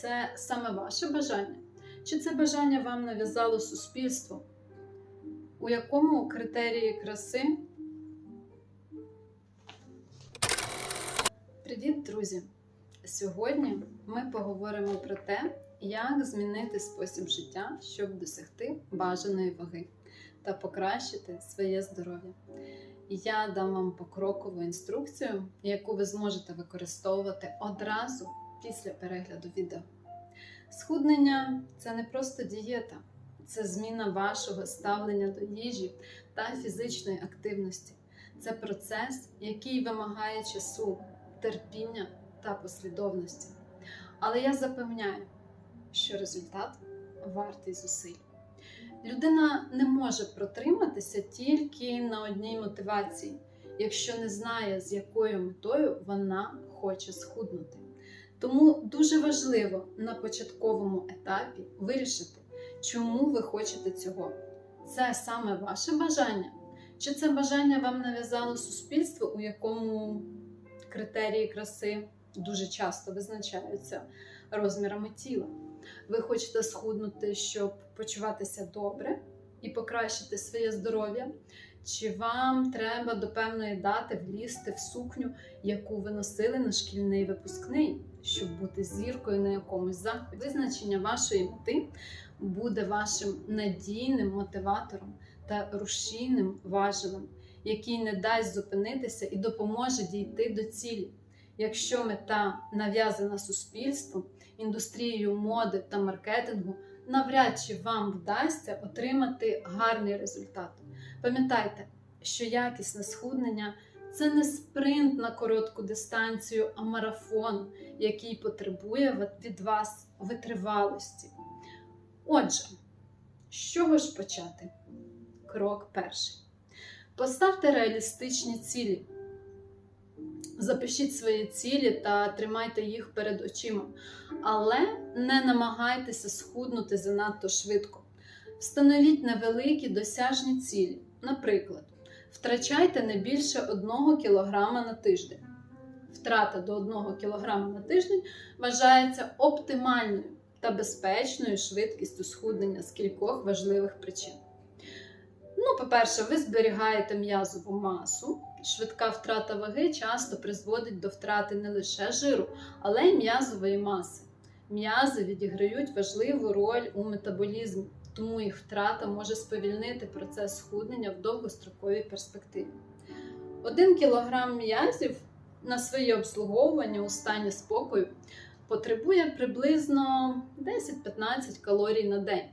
Це саме ваше бажання? Чи це бажання вам нав'язало суспільство? У якому критерії краси? Привіт, друзі! Сьогодні ми поговоримо про те, як змінити спосіб життя, щоб досягти бажаної ваги та покращити своє здоров'я. Я дам вам покрокову інструкцію, яку ви зможете використовувати одразу після перегляду відео. Схуднення це не просто дієта, це зміна вашого ставлення до їжі та фізичної активності. Це процес, який вимагає часу, терпіння та послідовності. Але я запевняю, що результат вартий зусиль. Людина не може протриматися тільки на одній мотивації, якщо не знає, з якою метою вона хоче схуднути. Тому дуже важливо на початковому етапі вирішити, чому ви хочете цього. Це саме ваше бажання? Чи це бажання вам нав'язало суспільство, у якому критерії краси дуже часто визначаються розмірами тіла? Ви хочете схуднути, щоб почуватися добре і покращити своє здоров'я? Чи вам треба до певної дати влізти в сукню, яку ви носили на шкільний випускний, щоб бути зіркою на якомусь заході? Визначення вашої мети буде вашим надійним мотиватором та рушійним важелем, який не дасть зупинитися і допоможе дійти до цілі. Якщо мета нав'язана суспільством, індустрією моди та маркетингу, навряд чи вам вдасться отримати гарний результат. Пам'ятайте, що якісне схуднення це не спринт на коротку дистанцію, а марафон, який потребує від вас витривалості. Отже, з чого ж почати? Крок перший. Поставте реалістичні цілі. Запишіть свої цілі та тримайте їх перед очима, але не намагайтеся схуднути занадто швидко. Встановіть невеликі досяжні цілі. Наприклад, втрачайте не більше 1 кг на тиждень. Втрата до 1 кг на тиждень вважається оптимальною та безпечною швидкістю схуднення з кількох важливих причин. Ну, по-перше, ви зберігаєте м'язову масу. Швидка втрата ваги часто призводить до втрати не лише жиру, але й м'язової маси. М'язи відіграють важливу роль у метаболізмі, тому їх втрата може сповільнити процес схуднення в довгостроковій перспективі. Один кілограм м'язів на своє обслуговування у стані спокою потребує приблизно 10-15 калорій на день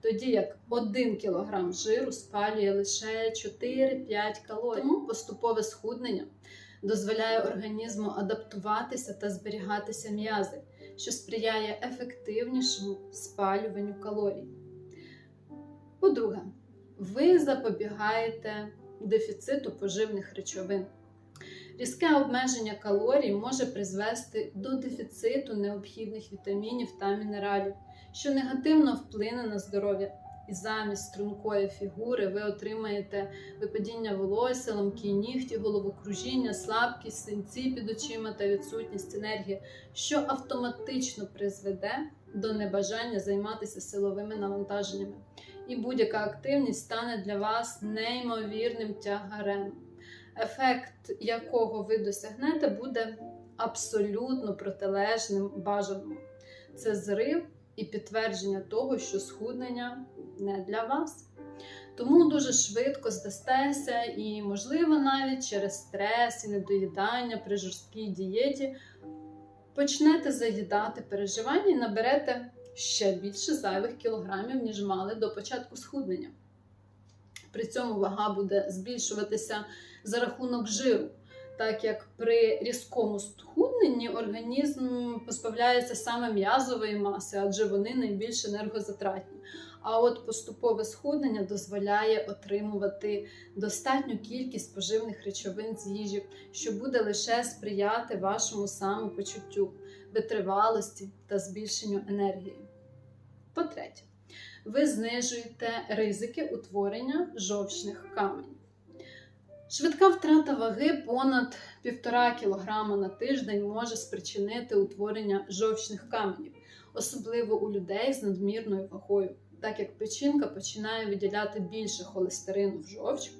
тоді як 1 кг жиру спалює лише 4-5 калорій. Тому поступове схуднення дозволяє організму адаптуватися та зберігатися м'язи, що сприяє ефективнішому спалюванню калорій. По-друге, ви запобігаєте дефіциту поживних речовин. Різке обмеження калорій може призвести до дефіциту необхідних вітамінів та мінералів, що негативно вплине на здоров'я. І замість стрункої фігури ви отримаєте випадіння волосся, ламкі нігті, головокружіння, слабкість, синці під очима та відсутність енергії, що автоматично призведе до небажання займатися силовими навантаженнями. І будь-яка активність стане для вас неймовірним тягарем ефект якого ви досягнете, буде абсолютно протилежним бажаному. Це зрив і підтвердження того, що схуднення не для вас. Тому дуже швидко здастеся, і, можливо, навіть через стрес і недоїдання при жорсткій дієті почнете заїдати переживання і наберете ще більше зайвих кілограмів, ніж мали до початку схуднення. При цьому вага буде збільшуватися за рахунок жиру, так як при різкому схудненні організм позбавляється саме м'язової маси, адже вони найбільш енергозатратні. А от поступове схуднення дозволяє отримувати достатню кількість поживних речовин з їжі, що буде лише сприяти вашому самопочуттю, витривалості та збільшенню енергії. По-третє, ви знижуєте ризики утворення жовчних каменів. Швидка втрата ваги понад 1,5 кг на тиждень може спричинити утворення жовчних каменів, особливо у людей з надмірною вагою, так як печінка починає виділяти більше холестерину в жовч,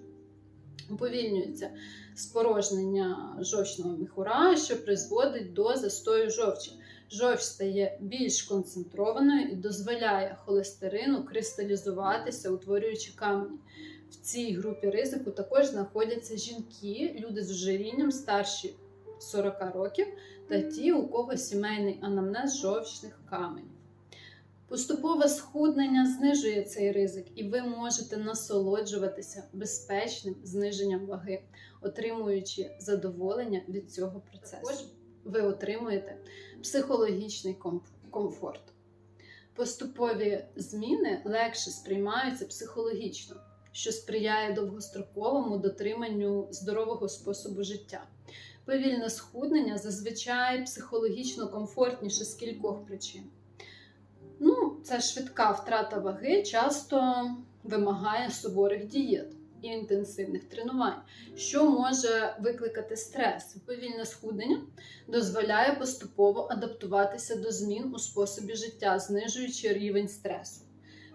уповільнюється спорожнення жовчного міхура, що призводить до застою жовчі. Жовч стає більш концентрованою і дозволяє холестерину кристалізуватися, утворюючи камені. В цій групі ризику також знаходяться жінки, люди з ожирінням старші 40 років та ті, у кого сімейний анамнез жовчних каменів. Поступове схуднення знижує цей ризик, і ви можете насолоджуватися безпечним зниженням ваги, отримуючи задоволення від цього процесу. Також ви отримуєте психологічний комфорт. Поступові зміни легше сприймаються психологічно, що сприяє довгостроковому дотриманню здорового способу життя. Повільне схуднення зазвичай психологічно комфортніше з кількох причин. Ну, це швидка втрата ваги часто вимагає суворих дієт і інтенсивних тренувань, що може викликати стрес. Повільне схуднення дозволяє поступово адаптуватися до змін у способі життя, знижуючи рівень стресу.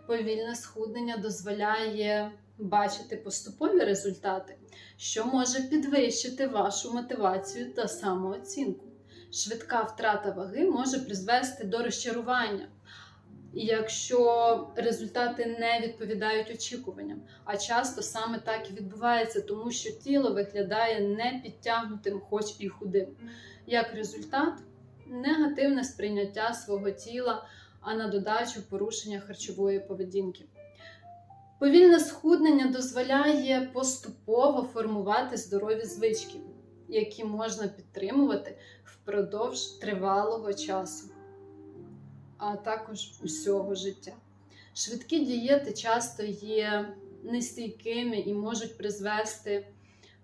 Повільне схуднення дозволяє бачити поступові результати, що може підвищити вашу мотивацію та самооцінку. Швидка втрата ваги може призвести до розчарування. І якщо результати не відповідають очікуванням, а часто саме так і відбувається, тому що тіло виглядає не підтягнутим, хоч і худим. Як результат, негативне сприйняття свого тіла, а на додачу порушення харчової поведінки. Повільне схуднення дозволяє поступово формувати здорові звички, які можна підтримувати впродовж тривалого часу а також усього життя. Швидкі дієти часто є нестійкими і можуть призвести,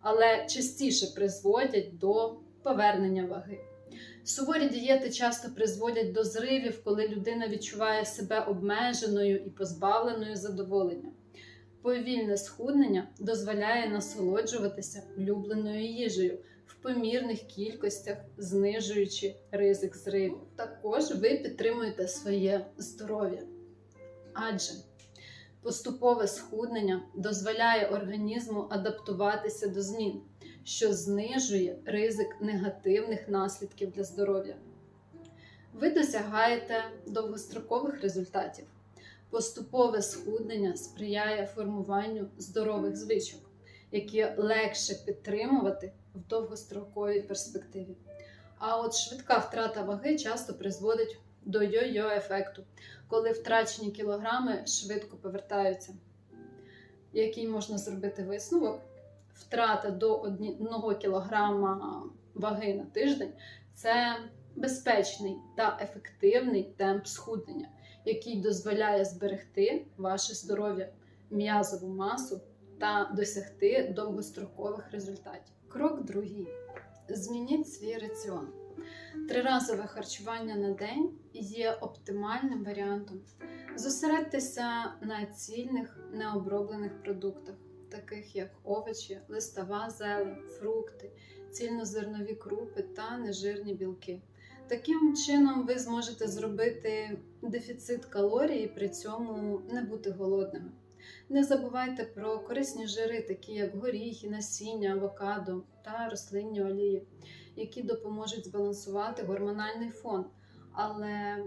але частіше призводять до повернення ваги. Суворі дієти часто призводять до зривів, коли людина відчуває себе обмеженою і позбавленою задоволення. Повільне схуднення дозволяє насолоджуватися улюбленою їжею помірних кількостях, знижуючи ризик зривів. Також ви підтримуєте своє здоров'я. Адже поступове схуднення дозволяє організму адаптуватися до змін, що знижує ризик негативних наслідків для здоров'я. Ви досягаєте довгострокових результатів. Поступове схуднення сприяє формуванню здорових звичок, які легше підтримувати в довгостроковій перспективі. А от швидка втрата ваги часто призводить до йо-йо ефекту, коли втрачені кілограми швидко повертаються. Який можна зробити висновок? Втрата до 1 кілограма ваги на тиждень це безпечний та ефективний темп схуднення, який дозволяє зберегти ваше здоров'я, м'язову масу та досягти довгострокових результатів. Крок другий. Змініть свій раціон. Триразове харчування на день є оптимальним варіантом. Зосередьтеся на цільних необроблених продуктах, таких як овочі, листова зелень, фрукти, цільнозернові крупи та нежирні білки. Таким чином, ви зможете зробити дефіцит калорій і при цьому не бути голодними. Не забувайте про корисні жири, такі як горіхи, насіння, авокадо та рослинні олії, які допоможуть збалансувати гормональний фон. Але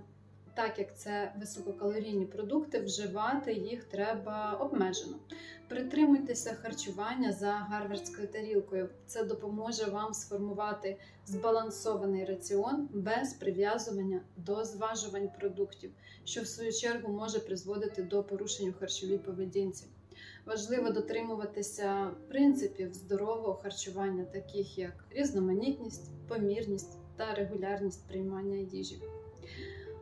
так як це висококалорійні продукти, вживати їх треба обмежено. Притримуйтеся харчування за гарвардською тарілкою. Це допоможе вам сформувати збалансований раціон без прив'язування до зважувань продуктів, що в свою чергу може призводити до порушень у харчовій поведінці. Важливо дотримуватися принципів здорового харчування, таких як різноманітність, помірність та регулярність приймання їжі.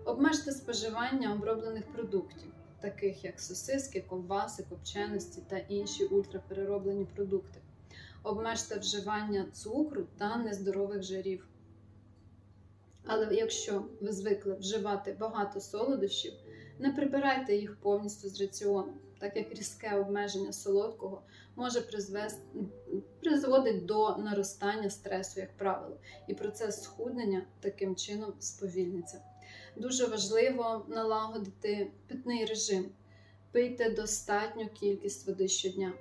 Обмежте споживання оброблених продуктів, таких як сосиски, ковбаси, копченості та інші ультраперероблені продукти. Обмежте вживання цукру та нездорових жирів. Але якщо ви звикли вживати багато солодощів, не прибирайте їх повністю з раціону, так як різке обмеження солодкого може призвести, призводить до наростання стресу, як правило, і процес схуднення таким чином сповільниться. Дуже важливо налагодити питний режим. Пийте достатню кількість води щодня.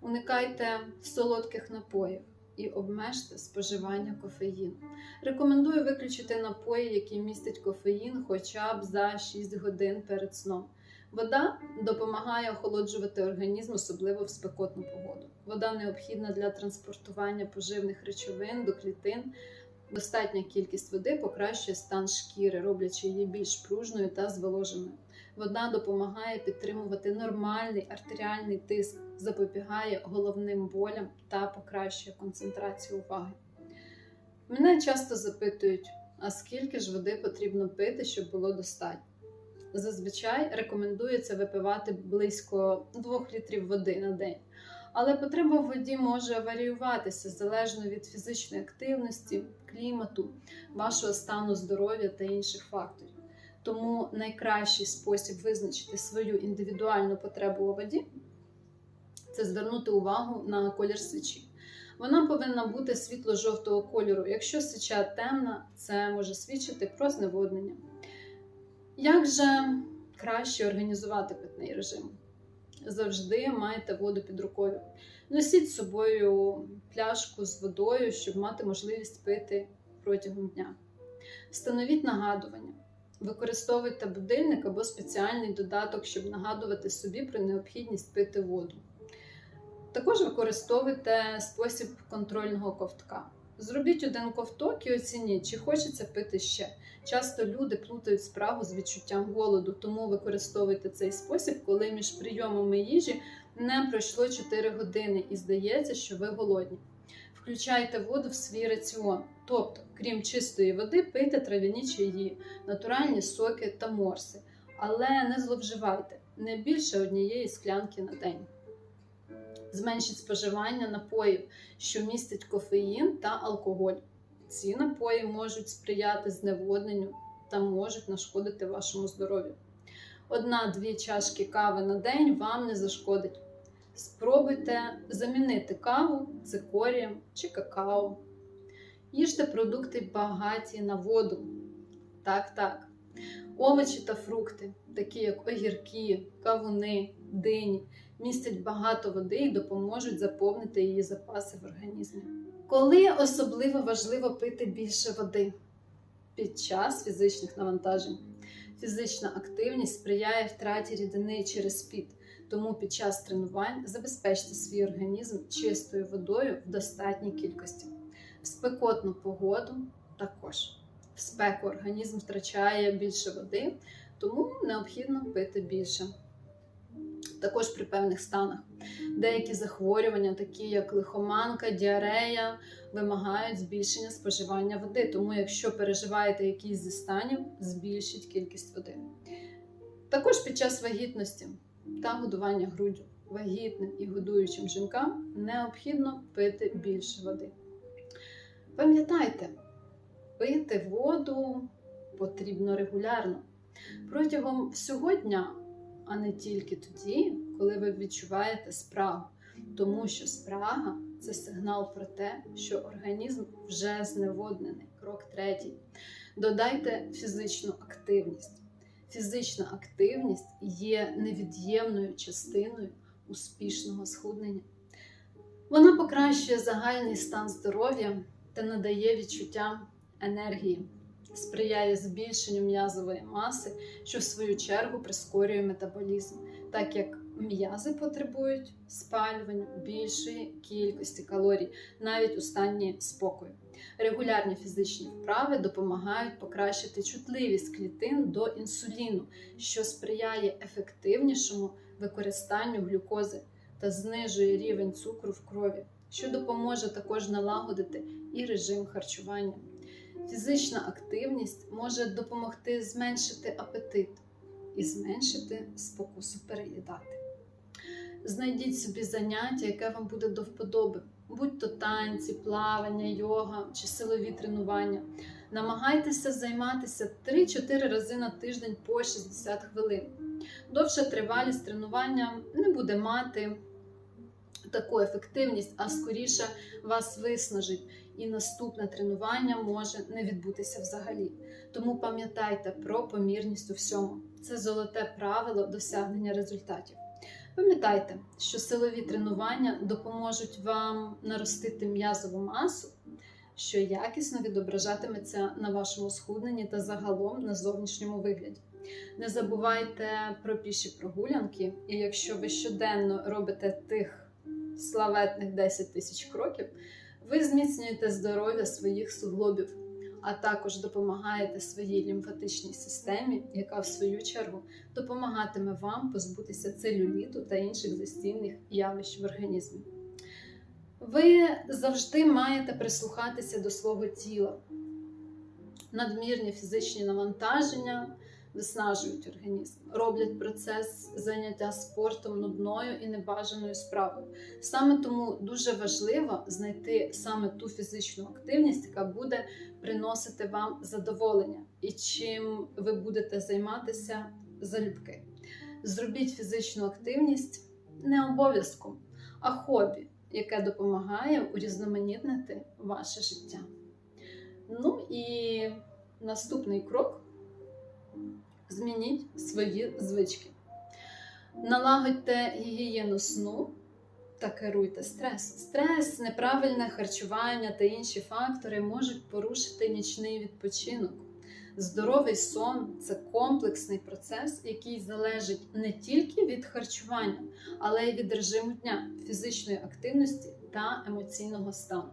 Уникайте солодких напоїв і обмежте споживання кофеїну. Рекомендую виключити напої, які містять кофеїн хоча б за 6 годин перед сном. Вода допомагає охолоджувати організм, особливо в спекотну погоду. Вода необхідна для транспортування поживних речовин до клітин. Достатня кількість води покращує стан шкіри, роблячи її більш пружною та зволоженою. Вода допомагає підтримувати нормальний артеріальний тиск, запобігає головним болям та покращує концентрацію уваги. Мене часто запитують, а скільки ж води потрібно пити, щоб було достатньо? Зазвичай рекомендується випивати близько 2 літрів води на день. Але потреба в воді може варіюватися залежно від фізичної активності, клімату, вашого стану здоров'я та інших факторів. Тому найкращий спосіб визначити свою індивідуальну потребу у воді це звернути увагу на колір свічі. Вона повинна бути світло-жовтого кольору. Якщо свіча темна, це може свідчити про зневоднення. Як же краще організувати питний режим? Завжди майте воду під рукою. Носіть з собою пляшку з водою, щоб мати можливість пити протягом дня. Встановіть нагадування. Використовуйте будильник або спеціальний додаток, щоб нагадувати собі про необхідність пити воду. Також використовуйте спосіб контрольного ковтка. Зробіть один ковток і оцініть, чи хочеться пити ще. Часто люди плутають справу з відчуттям голоду, тому використовуйте цей спосіб, коли між прийомами їжі не пройшло 4 години і здається, що ви голодні. Включайте воду в свій раціон, тобто, крім чистої води, пийте трав'яні чаї, натуральні соки та морси. Але не зловживайте не більше однієї склянки на день. Зменшіть споживання напоїв, що містять кофеїн та алкоголь. Ці напої можуть сприяти зневодненню та можуть нашкодити вашому здоров'ю. Одна-дві чашки кави на день вам не зашкодить. Спробуйте замінити каву цикорієм чи какао. Їжте продукти багаті на воду. Так, так. Овочі та фрукти, такі як огірки, кавуни, дині, містять багато води і допоможуть заповнити її запаси в організмі. Коли особливо важливо пити більше води під час фізичних навантажень. Фізична активність сприяє втраті рідини через піт, тому під час тренувань забезпечте свій організм чистою водою в достатній кількості. В спекотну погоду також. В спеку організм втрачає більше води, тому необхідно пити більше. Також при певних станах. Деякі захворювання, такі як лихоманка, діарея, вимагають збільшення споживання води. Тому, якщо переживаєте якісь зі станів, збільшіть кількість води. Також під час вагітності та годування груддю вагітним і годуючим жінкам необхідно пити більше води. Пам'ятайте, пити воду потрібно регулярно протягом всього дня, а не тільки тоді, коли ви відчуваєте спрагу. Тому що спрага це сигнал про те, що організм вже зневоднений. Крок третій. Додайте фізичну активність. Фізична активність є невід'ємною частиною успішного схуднення. Вона покращує загальний стан здоров'я та надає відчуття енергії, сприяє збільшенню м'язової маси, що в свою чергу прискорює метаболізм, так як м'язи потребують спалювання більшої кількості калорій, навіть у стані спокою. Регулярні фізичні вправи допомагають покращити чутливість клітин до інсуліну, що сприяє ефективнішому використанню глюкози та знижує рівень цукру в крові, що допоможе також налагодити і режим харчування. Фізична активність може допомогти зменшити апетит і зменшити спокусу переїдати. Знайдіть собі заняття, яке вам буде до вподоби, будь-то танці, плавання, йога чи силові тренування. Намагайтеся займатися 3-4 рази на тиждень по 60 хвилин. Довша тривалість тренування не буде мати таку ефективність, а скоріше вас виснажить і наступне тренування може не відбутися взагалі. Тому пам'ятайте про помірність у всьому. Це золоте правило досягнення результатів. Пам'ятайте, що силові тренування допоможуть вам наростити м'язову масу, що якісно відображатиметься на вашому схудненні та загалом на зовнішньому вигляді. Не забувайте про піші прогулянки, і якщо ви щоденно робите тих славетних 10 тисяч кроків, ви зміцнюєте здоров'я своїх суглобів, а також допомагаєте своїй лімфатичній системі, яка в свою чергу допомагатиме вам позбутися целюліту та інших застійних явищ в організмі. Ви завжди маєте прислухатися до свого тіла. Надмірні фізичні навантаження виснажують організм, роблять процес заняття спортом нудною і небажаною справою. Саме тому дуже важливо знайти саме ту фізичну активність, яка буде приносити вам задоволення, і чим ви будете займатися залюбки. Зробіть фізичну активність не обов'язком, а хобі, яке допомагає урізноманітнити ваше життя. Ну і наступний крок змініть свої звички. Налагодьте гігієну сну та керуйте стресом. Стрес, неправильне харчування та інші фактори можуть порушити нічний відпочинок. Здоровий сон це комплексний процес, який залежить не тільки від харчування, але й від режиму дня, фізичної активності та емоційного стану.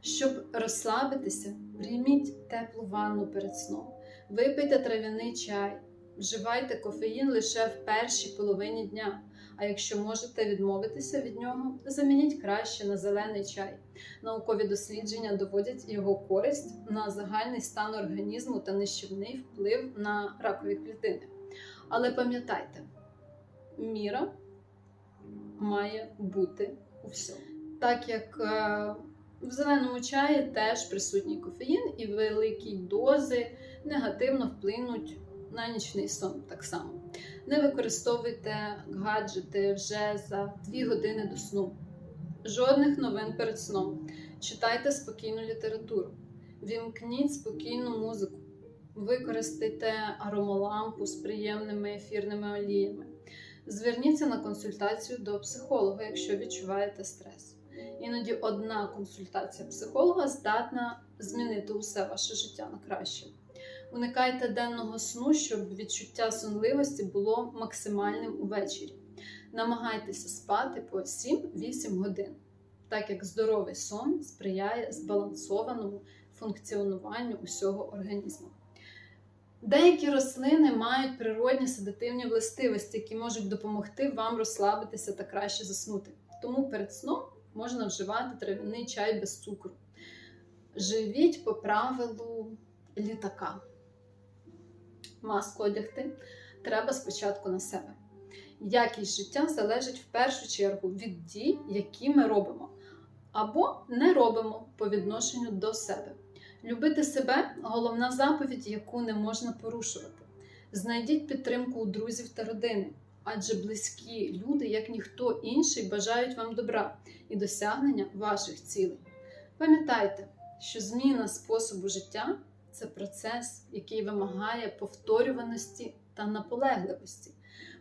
Щоб розслабитися, прийміть теплу ванну перед сном, випийте трав'яний чай, вживайте кофеїн лише в першій половині дня. А якщо можете відмовитися від нього, замініть краще на зелений чай. Наукові дослідження доводять його користь на загальний стан організму та нищівний вплив на ракові клітини. Але пам'ятайте, міра має бути у всьому. Так як е, в зеленому чаї теж присутній кофеїн і великі дози негативно вплинуть на нічний сон так само. Не використовуйте гаджети вже за 2 години до сну. Жодних новин перед сном. Читайте спокійну літературу. Вімкніть спокійну музику. Використайте аромалампу з приємними ефірними оліями. Зверніться на консультацію до психолога, якщо відчуваєте стрес. Іноді одна консультація психолога здатна змінити усе ваше життя на краще. Уникайте денного сну, щоб відчуття сонливості було максимальним увечері. Намагайтеся спати по 7-8 годин, так як здоровий сон сприяє збалансованому функціонуванню усього організму. Деякі рослини мають природні седативні властивості, які можуть допомогти вам розслабитися та краще заснути. Тому перед сном можна вживати трав'яний чай без цукру. Живіть по правилу літака. Маску одягти треба спочатку на себе. Якість життя залежить в першу чергу від дій, які ми робимо, або не робимо по відношенню до себе. Любити себе головна заповідь, яку не можна порушувати. Знайдіть підтримку у друзів та родини, адже близькі люди, як ніхто інший, бажають вам добра і досягнення ваших цілей. Пам'ятайте, що зміна способу життя це процес, який вимагає повторюваності та наполегливості.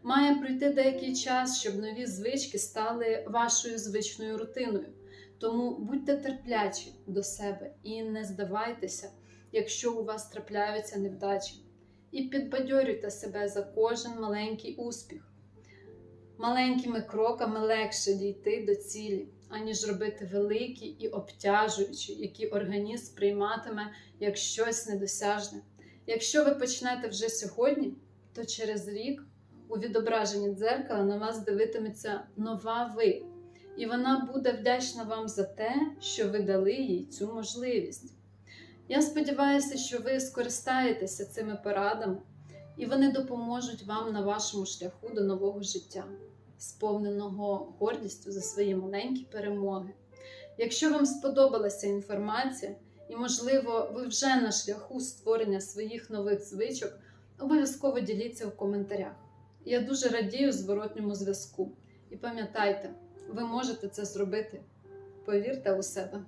Має пройти деякий час, щоб нові звички стали вашою звичною рутиною. Тому будьте терплячі до себе і не здавайтеся, якщо у вас трапляються невдачі. І підбадьорюйте себе за кожен маленький успіх. Маленькими кроками легше дійти до цілі, аніж робити великі і обтяжуючі, які організм прийматиме як щось недосяжне. Якщо ви почнете вже сьогодні, то через рік у відображенні дзеркала на вас дивитиметься нова ви, і вона буде вдячна вам за те, що ви дали їй цю можливість. Я сподіваюся, що ви скористаєтеся цими порадами, і вони допоможуть вам на вашому шляху до нового життя, сповненого гордістю за свої маленькі перемоги. Якщо вам сподобалася інформація, і, можливо, ви вже на шляху створення своїх нових звичок, обов'язково діліться в коментарях. Я дуже радію зворотньому зв'язку. І пам'ятайте, ви можете це зробити. Повірте у себе.